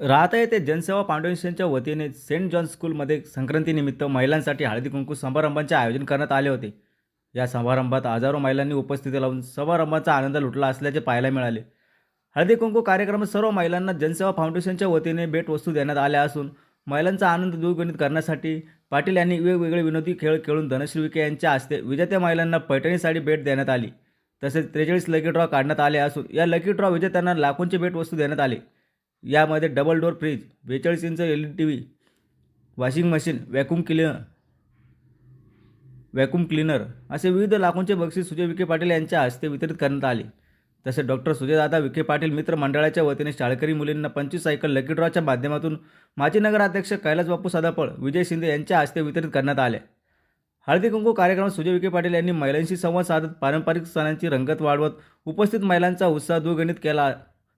राहता येथे जनसेवा फाउंडेशनच्या वतीने सेंट जॉन स्कूलमध्ये संक्रांतीनिमित्त महिलांसाठी हळदी कुंकू समारंभांचे आयोजन करण्यात आले होते. या समारंभात हजारो महिलांनी उपस्थिती लावून समारंभाचा आनंद लुटला असल्याचे पाहायला मिळाले. हळदी कुंकू कार्यक्रमात सर्व महिलांना जनसेवा फाउंडेशनच्या वतीने भेटवस्तू देण्यात आल्या असून महिलांचा आनंद द्विगुणित करण्यासाठी पाटील यांनी वेगवेगळे विनोदी खेळ खेळून धनश्री विखे यांच्या हस्ते विजेत्या महिलांना पैठणी साडी भेट देण्यात आली. तसेच त्रेचाळीस लकी ड्रॉ काढण्यात आले असून या लकी ड्रॉ विजेत्यांना लाखोंची भेटवस्तू देण्यात आली. यामध्ये डबल डोअर फ्रीज बेचाळीस inch L E T V washing machine vacuum cleaner vacuum cleaner असे विविध लाखोंचे बक्षीस सुजय विखे पाटील यांच्या हस्ते वितरित करण्यात आले. तसेच डॉक्टर सुजयदादा विखे पाटील मित्र मंडळाच्या वतीने शाळकरी मुलींना पंचवीस सायकल लकी ड्रॉच्या माध्यमातून माजी नगराध्यक्ष कैलास बापू सदापळ विजय शिंदे यांच्या हस्ते वितरित करण्यात आले. हळदी कुंकू कार्यक्रमात सुजय विखे पाटील यांनी महिलांशी संवाद साधत पारंपरिक सणांची रंगत वाढवत उपस्थित महिलांचा उत्साह दुगणित केला.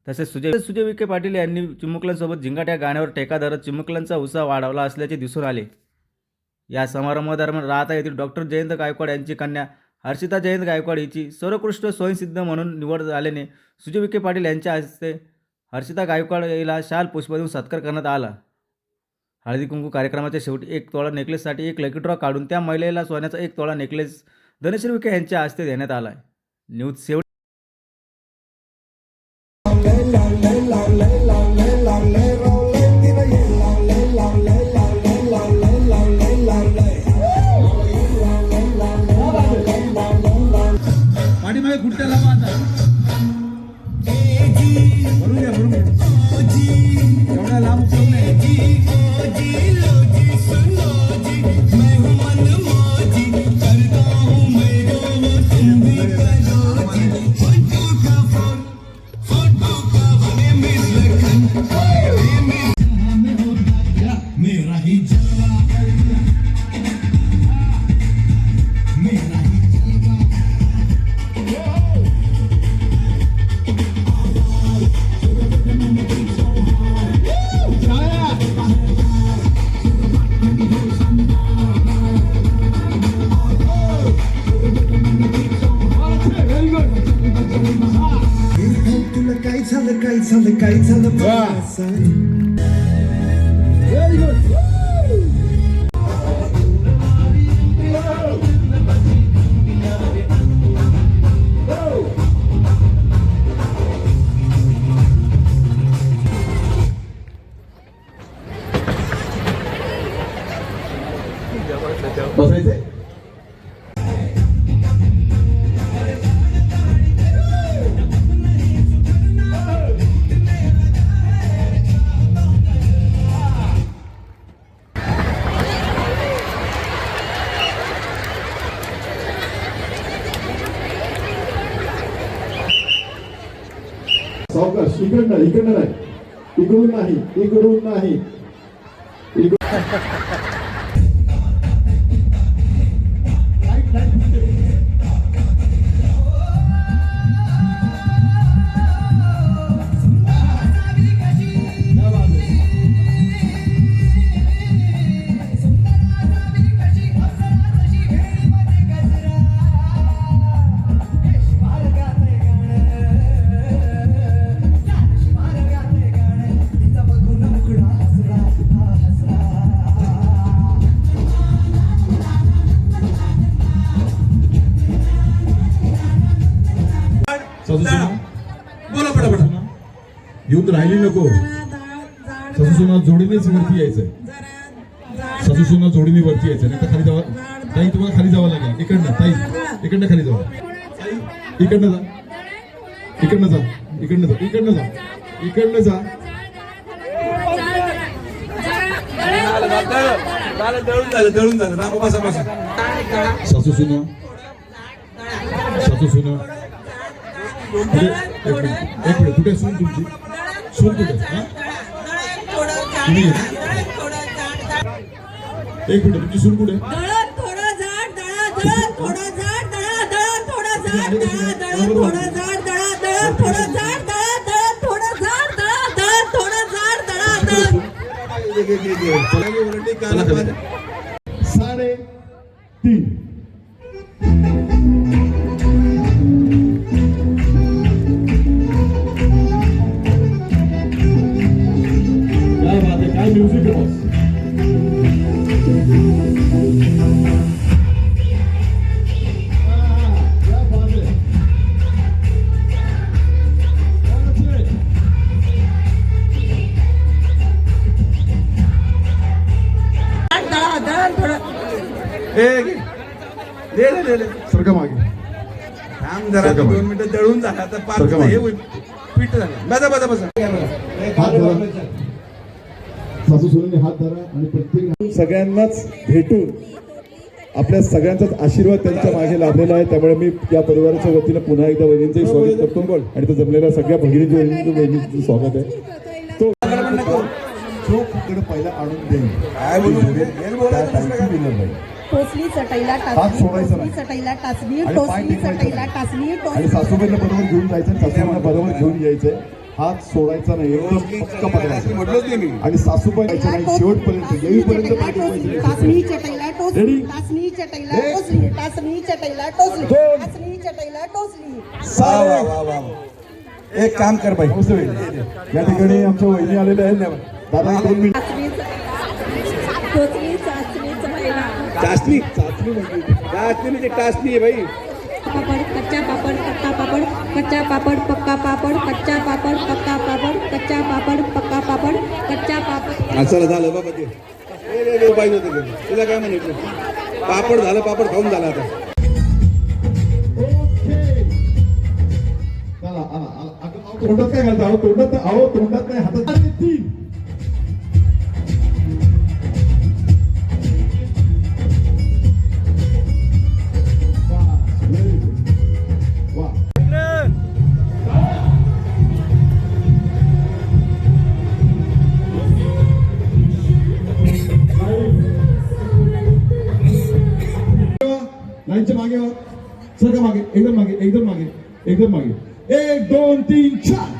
तसेच सुजय सुजय विखे पाटील यांनी चिमुकल्यांसोबत झिंगाट या गाण्यावर टेका धरत चिमुकल्यांचा उत्साह वाढवला असल्याचे दिसून आले. या समारंभादरम्यान राहता येथील डॉक्टर जयंत गायकवाड यांची कन्या हर्षिता जयंत गायकवाड हिची सर्वोत्कृष्ट स्वयंसिद्ध म्हणून निवड झाल्याने सुजय विखे पाटील यांच्या हस्ते हर्षिता गायकवाड याला शाल पुष्प देऊन सत्कार करण्यात आला. हळदी कुंकू कार्यक्रमाच्या शेवटी एक तोळा नेकलेससाठी एक लकी ड्रॉ काढून त्या महिलेला सोन्याचा एक तोळा नेकलेस धनश्री विखे यांच्या हस्ते देण्यात आला न्यूज शेवटी पाठीमागे मला इकडनं इकडनं नाही. इकडून नाही इकडून नाही. इकडून येऊन राहिली नको. सासू सुना जोडीनेच वरती यायचंय. सासू सुना जोडीने वरती यायचं नाही तर खाली जावा ताई तुम्हाला खाली जावं लागेल. इकडनं ताई इकडनं खाली जावा. इकडनं जा. इकडनं जा. इकडनं जा. इकडनं जा. इकडनं जा. दळून दळून सासू सुना सासू सुना एक मिनिट एक मिनिट. कुठे असून तुमची? एक मिनिट तुमची सून कुठे? दळण थोडं दे दे दे दे सरका मागे थांब जरा सरका दोन मिनिटं दळून झाला आता पाच सरका हे मागे. होईल. पीठ झालं. बसा बसा बसा. हात धरा. सासू सुनेने हात धरा आणि प्रत्येक सगळ्यांनाच भेटून आपल्या सगळ्यांचाच आशीर्वाद त्यांच्या मागे लाभलेला आहे. त्यामुळे मी या परिवाराच्या वतीनं पुन्हा एकदा वहिनींचंही स्वागत करतो. आणि तो जमलेल्या सगळ्या भगिनीच्या वहिनींचं वहिनींचं स्वागत आहे. तो पहिला आणून देईल काय बोलू? हेच बोलायचं नसतं का? टोचली चटईला हात टाचणी सोडायचा टोचली नाही. चटईला टोचली टेकवायचे चटईला. टाचणी आणि टोचली सासूबाईला बरोबर घेऊन जायचं सासूबाईला बरोबर घेऊन यायचंय हात सोडायचा नाही एकदम पक्का पकडायचा म्हटलंच नाही मी आणि सासूबाई नाही शेवटपर्यंत येईपर्यंत. टाचणी चटईला टोचली? टाचणी चटईला एक. टोचली टाचणी चटईला टोचली. टाचणी चटईला टोचली वा वा वा वा वा. एक काम कर बाई. या ठिकाणी आमच्या वहिनी आलेल्या आहेत दादा दोन मिनिट टाचणी टोचली चाचणी चटईला चाचणी. चाचणी चाचणी म्हणजे टाचणी आहे बाई पापड़ कच्चा पापड़ पक्का पापड़ कच्चा पापड़ पक्का पापड़ कच्चा पापड़ पक्का पापड़ कच्चा पापड़ पक्का पापड़ कच्चा पापड़. हा, चला झालं बाबा ते ए, पाहिजे होतं ते. तुला काय म्हणायचं? पापड झालं पापड खाऊन झाला आता. चला, आला, आला. अगं, अहो, तोंडात काय घालता? अहो तोंडात अहो तोंडात नाही हातात आणि तीन. एकदम मागे एक दोन तीन चार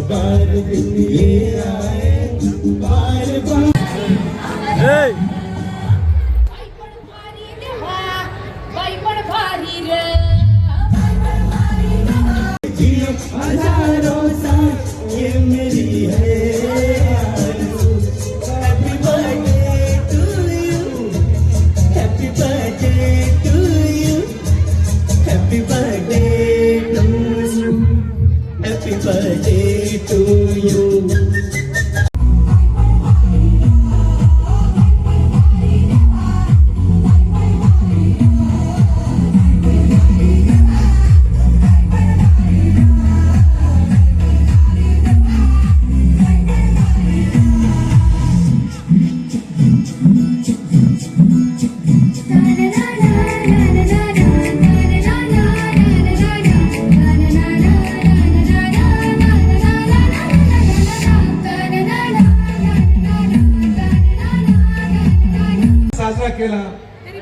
Surviving in the air केला.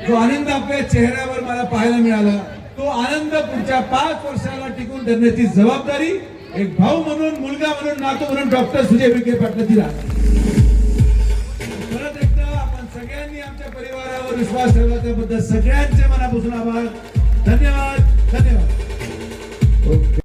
जो आनंद आपल्या चेहऱ्यावर मला पाहायला मिळाला तो आनंद पुढच्या पाच वर्षाला टिकून धरण्याची जबाबदारी एक भाऊ म्हणून मुलगा म्हणून नातू म्हणून डॉक्टर सुजय विखे पाटील दिला परत एकदा आपण सगळ्यांनी आमच्या परिवारावर विश्वास ठेवला त्याबद्दल सगळ्यांचे मनापासून आभार. धन्यवाद. धन्यवाद.